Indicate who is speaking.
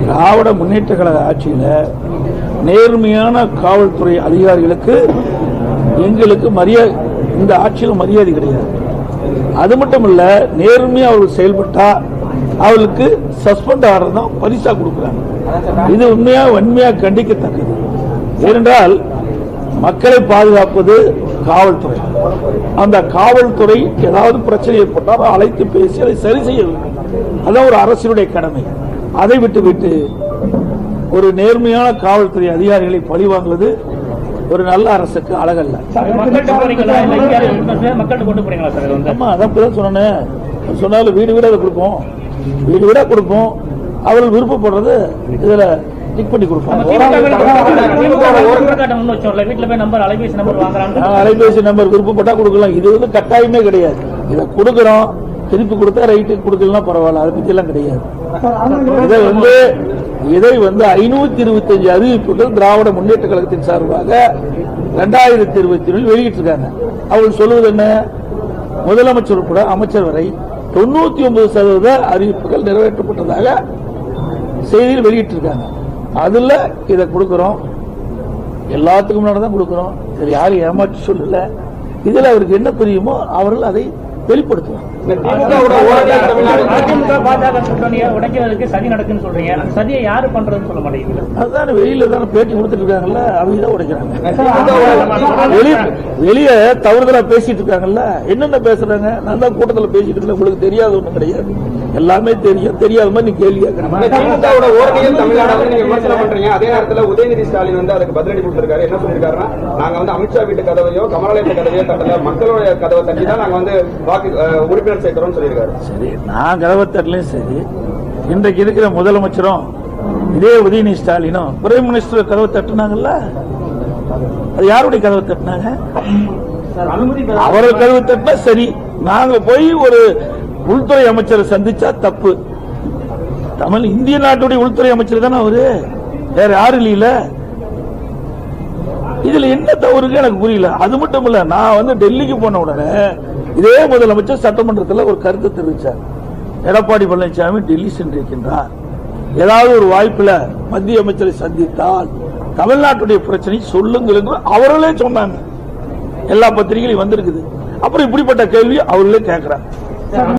Speaker 1: திராவிட முன்னேற்ற கழக ஆட்சியில் நேர்மையான காவல்துறை அதிகாரிகளுக்கு எங்களுக்கு மரியாதை இந்த ஆட்சியில் மரியாதை கிடையாது. அது மட்டும் இல்ல நேர்மையா அவர்கள் செயல்பட்டா அவளுக்கு சஸ்பெண்ட் ஆர்டர் தான் பரிசா கொடுக்குறாங்க. இது உண்மையா வன்மையா கண்டிக்கத்தக்கது. ஏனென்றால் மக்களை பாதுகாப்பது காவல்துறை. அந்த காவல்துறை ஏதாவது பிரச்சனை ஏற்பட்டால் அழைத்து பேசி அதை சரி செய்ய வேண்டும். அதான் ஒரு அரசினுடைய கடமை. அதை விட்டு விட்டு ஒரு நேர்மையான காவல்துறை அதிகாரிகளை பழிவாங்குவது ஒரு நல்ல அரசுக்கு அழகல்ல. ஆமா அதான் சொன்னேன். சொன்னாலும் வீடு வீடா அதை கொடுப்போம். வீடு வீடா கொடுப்போம். அவர்கள் விருப்பப்படுறது இதுல டிக் பண்ணி கொடுப்பாங்க
Speaker 2: அலைபேசி நம்பர்
Speaker 1: விருப்பப்பட்டா கொடுக்கலாம். இது வந்து கட்டாயமே கிடையாது. இதை கொடுக்குறோம். திருப்பி கொடுத்தா ரைட்டு கொடுக்கலாம் பரவாயில்ல. அதை பத்தி எல்லாம் கிடையாது. இதை வந்து இதை வந்து ஐநூத்தி இருபத்தஞ்சு அறிவிப்புகள் திராவிட முன்னேற்ற கழகத்தின் சார்பாக ரெண்டாயிரத்தி இருபத்தி ஒன்றில் வெளியிட்டிருக்காங்க. அவர்கள் சொல்வது என்ன? முதலமைச்சர் உட்பட அமைச்சர் வரை தொண்ணூத்தி ஒன்பது சதவீத அறிவிப்புகள் நிறைவேற்றப்பட்டதாக செய்தியில் வெளியிட்டிருக்காங்க. அதுல இதை கொடுக்கிறோம். எல்லாத்துக்கும் முன்னாடி தான் கொடுக்கிறோம். சரி யாரும் ஏமாற்றி சொல்லல. இதில் அவருக்கு என்ன புரியுமோ அவர்கள் அதை வெளிப்படுத்துவாங்க.
Speaker 2: உடைக்கிறதுக்கு சதி நடக்குன்னு சொல்றீங்க. அந்த சதியை யாரு பண்றதுன்னு சொல்ல மாட்டேங்குது
Speaker 1: அதுதான் வெளியில தானே பேட்டி கொடுத்துட்டு இருக்காங்கல்ல அவங்க தான் உடைக்கிறாங்க. வெளிய தவறுதலா பேசிட்டு இருக்காங்கல்ல என்னென்ன பேசுறாங்க? தான் கூட்டத்துல பேசிட்டு இருக்கேன் உங்களுக்கு தெரியாத ஒண்ணும் கிடையாது. எல்லாமே தெரியும். தெரியாத மாதிரி நீ கேள்வி
Speaker 3: திமுகவோட தமிழ்நாடு நீங்க விமர்சனம் பண்றீங்க. அதே நேரத்துல உதயநிதி ஸ்டாலின் வந்து அதுக்கு பதிலடி கொடுத்திருக்காரு. என்ன சொல்லிருக்காருன்னா நாங்க வந்து அமித்ஷா வீட்டு கதவையோ கமலாலயத்து கதவையோ தட்டல மக்களோட கதவை தட்டி தான் நாங்க வந்து வாக்கு அஹ், சேர்க்கிறோம்னு சொல்லியிருக்காரு.
Speaker 1: சரி நான் கதவத்தட்லையும் சரி இன்றைக்கு இருக்கிற முதலமைச்சரும் இதே உதயநிதி ஸ்டாலினும் பிரைம் மினிஸ்டர் கதவை தட்டுனாங்கல்ல? அது யாருடைய கதவை தட்டினாங்க? அவர்கள் கதவை தட்டினா சரி நாங்க போய் ஒரு உள்துறை அமைச்சரை சந்திச்சா தப்பு. தமிழ் இந்திய நாட்டுடைய உள்துறை அமைச்சர் தானே அவரு? வேற யாரும் இல்லையில? இதுல என்ன தவறுக்கு எனக்கு புரியல. அது மட்டும் இல்ல நான் வந்து டெல்லிக்கு போன உடனே இதே முதலமைச்சர் சட்டமன்றத்தில் ஒரு கருத்து தெரிவித்தார் எடப்பாடி பழனிசாமி டெல்லி சென்றிருக்கின்றார். ஏதாவது ஒரு வாய்ப்பில் மத்திய அமைச்சரை சந்தித்தால் தமிழ்நாட்டுடைய பிரச்சனை சொல்லுங்கள் என்று அவர்களே சொன்னாங்க. எல்லா பத்திரிகையிலும் வந்திருக்குது. அப்புறம் இப்படிப்பட்ட கேள்வி அவர்களே கேட்கிறாங்க.